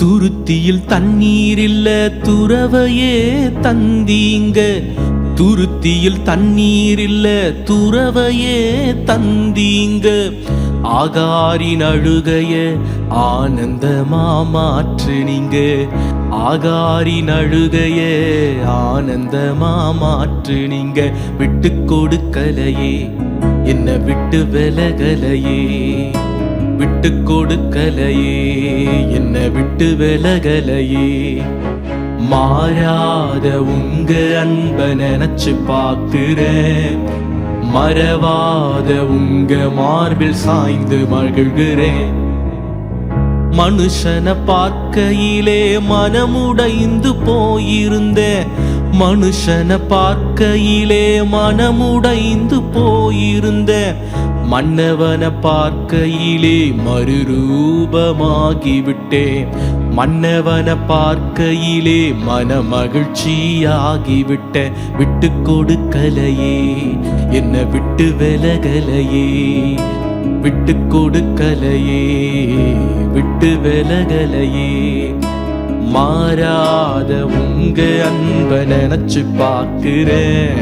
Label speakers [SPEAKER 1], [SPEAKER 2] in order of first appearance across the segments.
[SPEAKER 1] துருத்தியில் தண்ணீர் இல்ல துறவையே தந்தீங்க. துருத்தியில் தண்ணீர் இல்ல துறவையே தந்தீங்க. ஆகாரின் அழுகைய ஆனந்தமா மாற்றுனீங்க ஆகாரின் அழுகைய ஆனந்தமா மாற்றுனீங்க விட்டு கொடுக்கலையே என்ன விட்டு விலகலையே. விட்டு கொடுக்கலையே என்ன விட்டு விலகலையே. மாறாத உங்க அன்ப நினைச்சு பார்க்கிறேன். மறவாத உங்க மார்பில் சாய்ந்து மகிழ்கிறேன். மனுஷனை பார்க்கையிலே மனமுடைந்து போயிருந்தேன் மனுஷனை பார்க்கையிலே மனமுடைந்து போயிருந்தேன் மன்னவனை பார்க்கையிலே மறுரூபமாகிவிட்டேன் மன்னவனை பார்க்கையிலே மன மகிழ்ச்சியாகிவிட்டேன் விட்டு கொடுக்கலையே என்ன விட்டு விலகலையே. விட்டு கொடுக்கலையே விட்டு விலகலையே. மாறாத உங்க அன்ப நினைச்சு பார்க்கிறேன்.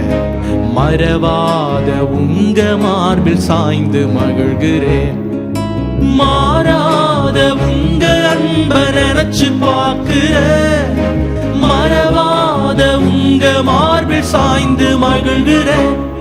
[SPEAKER 1] மறவாத உங்க மார்பில் சாய்ந்து மகிழ்கிறேன். மாறாத உங்க அன்ப நினைச்சு பார்க்கிறேன். மறவாத உங்க மார்பில் சாய்ந்து மகிழ்கிறேன்.